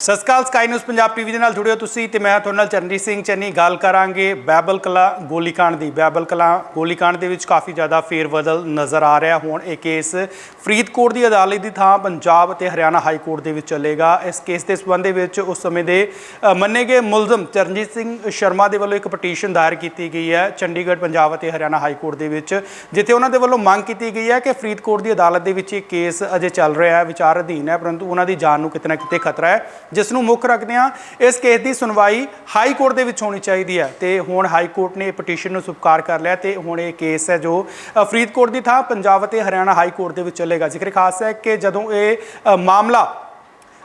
ਸਤਿ ਸ਼੍ਰੀ ਅਕਾਲ, ਸਕਾਈ ਨਿਊਜ਼ ਪੰਜਾਬ ਟੀਵੀ ਦੇ ਨਾਲ ਜੁੜੇ ਹੋ ਤੁਸੀਂ ਤੇ ਮੈਂ ਤੁਹਾਡੇ ਨਾਲ ਚਰਨਜੀਤ ਸਿੰਘ ਚੰਨੀ ਗੱਲ ਕਰਾਂਗੇ ਬੈਬਲ ਕਲਾ ਗੋਲੀकांड ਦੀ। ਬੈਬਲ ਕਲਾ ਗੋਲੀकांड ਦੇ ਵਿੱਚ ਕਾਫੀ ਜ਼ਿਆਦਾ ਫੇਰ ਬਦਲ ਨਜ਼ਰ ਆ ਰਿਹਾ। ਹੁਣ ਇਹ ਕੇਸ ਫਰੀਦਕੋਟ ਦੀ ਅਦਾਲਤ ਦੀ ਥਾਂ ਪੰਜਾਬ ਅਤੇ ਹਰਿਆਣਾ ਹਾਈ ਕੋਰਟ ਦੇ ਵਿੱਚ ਚੱਲੇਗਾ। ਇਸ ਕੇਸ ਦੇ ਸਬੰਧ ਦੇ ਵਿੱਚ ਉਸ ਸਮੇਂ ਦੇ ਮੰਨੇ ਗਏ ਮੁਲਜ਼ਮ ਚਰਨਜੀਤ ਸਿੰਘ ਸ਼ਰਮਾ ਦੇ ਵੱਲੋਂ ਇੱਕ ਪਟੀਸ਼ਨ ਦਾਇਰ ਕੀਤੀ ਗਈ ਹੈ ਚੰਡੀਗੜ੍ਹ, ਪੰਜਾਬ ਅਤੇ ਹਰਿਆਣਾ ਹਾਈ ਕੋਰਟ ਦੇ ਵਿੱਚ, ਜਿੱਥੇ ਉਹਨਾਂ ਦੇ ਵੱਲੋਂ ਮੰਗ ਕੀਤੀ ਗਈ ਹੈ ਕਿ ਫਰੀਦਕੋਟ ਦੀ ਅਦਾਲਤ ਦੇ ਵਿੱਚ ਇਹ ਕੇਸ ਅਜੇ ਚੱਲ ਰਿਹਾ ਹੈ ਵਿਚਾਰ ਅਧੀਨ ਹੈ, ਪਰੰਤੂ ਉਹਨਾਂ ਦੀ ਜਾਨ ਨੂੰ ਕਿਤੇ ਨਾ ਕਿਤੇ ਖਤਰਾ ਹੈ। ਜਿਸ ਨੂੰ ਮੁੱਖ ਰੱਖਦਿਆਂ ਇਸ ਕੇਸ ਦੀ ਸੁਣਵਾਈ ਹਾਈ ਕੋਰਟ ਦੇ ਵਿੱਚ ਹੋਣੀ ਚਾਹੀਦੀ ਹੈ। ਤੇ ਹੁਣ ਹਾਈ ਕੋਰਟ ਨੇ ਇਹ ਪਟੀਸ਼ਨ ਨੂੰ ਸਵੀਕਾਰ ਕਰ ਲਿਆ ਤੇ ਹੁਣ ਇਹ ਕੇਸ ਹੈ ਜੋ ਫਰੀਦਕੋਟ ਦੀ ਥਾਂ, ਪੰਜਾਬ ਅਤੇ ਹਰਿਆਣਾ ਹਾਈ ਕੋਰਟ ਦੇ ਵਿੱਚ ਚੱਲੇਗਾ। ਜ਼ਿਕਰ ਖਾਸ ਹੈ ਕਿ ਜਦੋਂ ਇਹ ਮਾਮਲਾ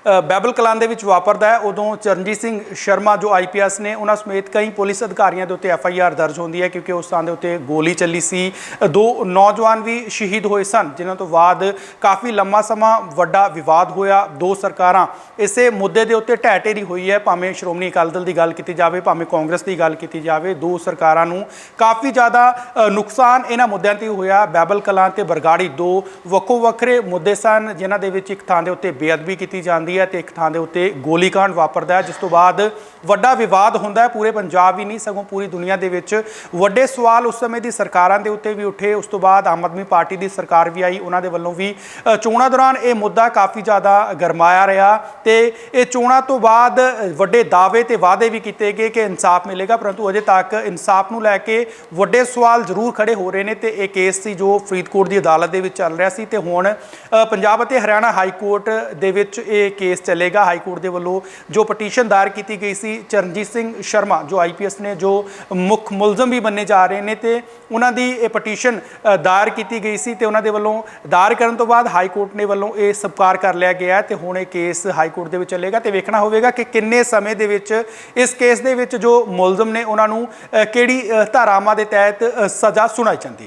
ਬੈਬਲ ਕਲਾਂ ਦੇ ਵਿੱਚ ਵਾਪਰਦਾ ਹੈ। ਉਦੋਂ ਚਰਨਜੀਤ ਸਿੰਘ ਸ਼ਰਮਾ ਜੋ ਆਈਪੀਐਸ ਨੇ, ਉਹਨਾਂ ਸਮੇਤ ਕਈ ਪੁਲਿਸ ਅਧਿਕਾਰੀਆਂ ਦੇ ਉੱਤੇ ਐਫਆਈਆਰ ਦਰਜ ਹੁੰਦੀ ਹੈ ਕਿਉਂਕਿ ਉਸ ਥਾਂ ਦੇ ਉੱਤੇ ਗੋਲੀ ਚੱਲੀ ਸੀ। ਦੋ ਨੌਜਵਾਨ ਵੀ ਸ਼ਹੀਦ ਹੋਏ ਸਨ, ਜਿਨ੍ਹਾਂ ਤੋਂ ਬਾਅਦ ਕਾਫੀ ਲੰਮਾ ਸਮਾਂ ਵੱਡਾ ਵਿਵਾਦ ਹੋਇਆ। ਦੋ ਸਰਕਾਰਾਂ ਇਸੇ ਮੁੱਦੇ ਦੇ ਉੱਤੇ ਢਹਿ ਢੇਰੀ ਹੋਈ ਹੈ। ਭਾਵੇਂ ਸ਼੍ਰੋਮਣੀ ਅਕਾਲੀ ਦਲ ਦੀ ਗੱਲ ਕੀਤੀ ਜਾਵੇ, ਭਾਵੇਂ ਕਾਂਗਰਸ ਦੀ ਗੱਲ ਕੀਤੀ ਜਾਵੇ, ਦੋ ਸਰਕਾਰਾਂ ਨੂੰ ਕਾਫੀ ਜ਼ਿਆਦਾ ਨੁਕਸਾਨ ਇਹਨਾਂ ਮੁੱਦਿਆਂ ਤੇ ਹੋਇਆ। ਬੈਬਲ ਕਲਾਂ ਤੇ ਬਰਗਾੜੀ ਦੋ ਵੱਖੋ ਵੱਖਰੇ ਮੁੱਦੇ ਸਨ, ਜਿਨ੍ਹਾਂ ਦੇ ਵਿੱਚ ਇੱਕ ਥਾਂ ਦੇ ਉੱਤੇ ਬੇਅਦਬੀ ਕੀਤੀ ਜਾਂਦੀ ਹੈ ਤੇ ਇੱਕ ਥਾਂ ਦੇ ਉੱਤੇ ਗੋਲੀकांड ਵਾਪਰਦਾ ਹੈ ਜਿਸ ਤੋਂ ਬਾਅਦ ਵੱਡਾ ਵਿਵਾਦ ਹੁੰਦਾ ਹੈ, ਪੂਰੇ ਪੰਜਾਬ ਹੀ ਨਹੀਂ, ਸਗੋਂ ਪੂਰੀ ਦੁਨੀਆ ਦੇ ਵਿੱਚ। ਵੱਡੇ ਸਵਾਲ ਉਸ ਸਮੇਂ ਦੀ ਸਰਕਾਰਾਂ ਦੇ ਉੱਤੇ ਵੀ ਉੱਠੇ, ਉਸ ਤੋਂ ਬਾਅਦ ਆਮ ਆਦਮੀ ਪਾਰਟੀ ਦੀ ਸਰਕਾਰ ਵੀ ਆਈ, ਉਹਨਾਂ ਦੇ ਵੱਲੋਂ ਵੀ। ਚੋਣਾਂ ਦੌਰਾਨ ਇਹ ਮੁੱਦਾ ਕਾਫੀ ਜ਼ਿਆਦਾ ਗਰਮਾਇਆ ਰਿਹਾ ਤੇ ਇਹ ਚੋਣਾਂ ਤੋਂ ਬਾਅਦ ਵੱਡੇ ਦਾਅਵੇ ਤੇ ਵਾਅਦੇ ਵੀ ਕੀਤੇ ਗਏ ਕਿ ਇਨਸਾਫ ਮਿਲੇਗਾ, ਪਰੰਤੂ ਅਜੇ ਤੱਕ ਇਨਸਾਫ ਨੂੰ ਲੈ ਕੇ ਵੱਡੇ ਸਵਾਲ ਜ਼ਰੂਰ ਖੜੇ ਹੋ ਰਹੇ ਨੇ ਤੇ ਇਹ ਕੇਸ ਸੀ ਜੋ ਫਰੀਦਕੋਟ ਦੀ ਅਦਾਲਤ ਦੇ ਵਿੱਚ ਚੱਲ ਰਿਹਾ ਸੀ ਤੇ ਹੁਣ ਪੰਜਾਬ ਅਤੇ ਹਰਿਆਣਾ ਹਾਈ ਕੋਰਟ ਦੇ ਵਿੱਚ ਇਹ ਕੇਸ ਚੱਲੇਗਾ। ਹਾਈ ਕੋਰਟ ਦੇ ਵੱਲੋਂ ਜੋ ਪਟੀਸ਼ਨ ਦਾਇਰ ਕੀਤੀ ਗਈ ਸੀ ਚਰਨਜੀਤ ਸਿੰਘ ਸ਼ਰਮਾ, ਜੋ ਆਈਪੀਐਸ ਨੇ, ਜੋ ਮੁੱਖ ਮੁਲਜ਼ਮ ਵੀ ਬੰਨੇ ਜਾ ਰਹੇ ਨੇ, ਤੇ ਉਹਨਾਂ ਦੀ ਇਹ ਪਟੀਸ਼ਨ ਦਾਇਰ ਕੀਤੀ ਗਈ ਸੀ ਤੇ ਉਹਨਾਂ ਦੇ ਵੱਲੋਂ ਦਾਇਰ ਕਰਨ ਤੋਂ ਬਾਅਦ ਹਾਈ ਕੋਰਟ ਨੇ ਵੱਲੋਂ ਇਹ ਸਵੀਕਾਰ ਕਰ ਲਿਆ ਗਿਆ ਹੈ ਤੇ ਹੁਣ ਇਹ ਕੇਸ ਹਾਈ ਕੋਰਟ ਦੇ ਵਿੱਚ ਚੱਲੇਗਾ ਤੇ ਵੇਖਣਾ ਹੋਵੇਗਾ ਕਿ ਕਿੰਨੇ ਸਮੇਂ ਦੇ ਵਿੱਚ ਇਸ ਕੇਸ ਦੇ ਵਿੱਚ ਜੋ ਮੁਲਜ਼ਮ ਨੇ ਉਹਨਾਂ ਨੂੰ ਕਿਹੜੀ ਧਾਰਾਵਾਂ ਦੇ ਤਹਿਤ ਸਜ਼ਾ ਸੁਣਾਈ ਜਾਂਦੀ ਹੈ।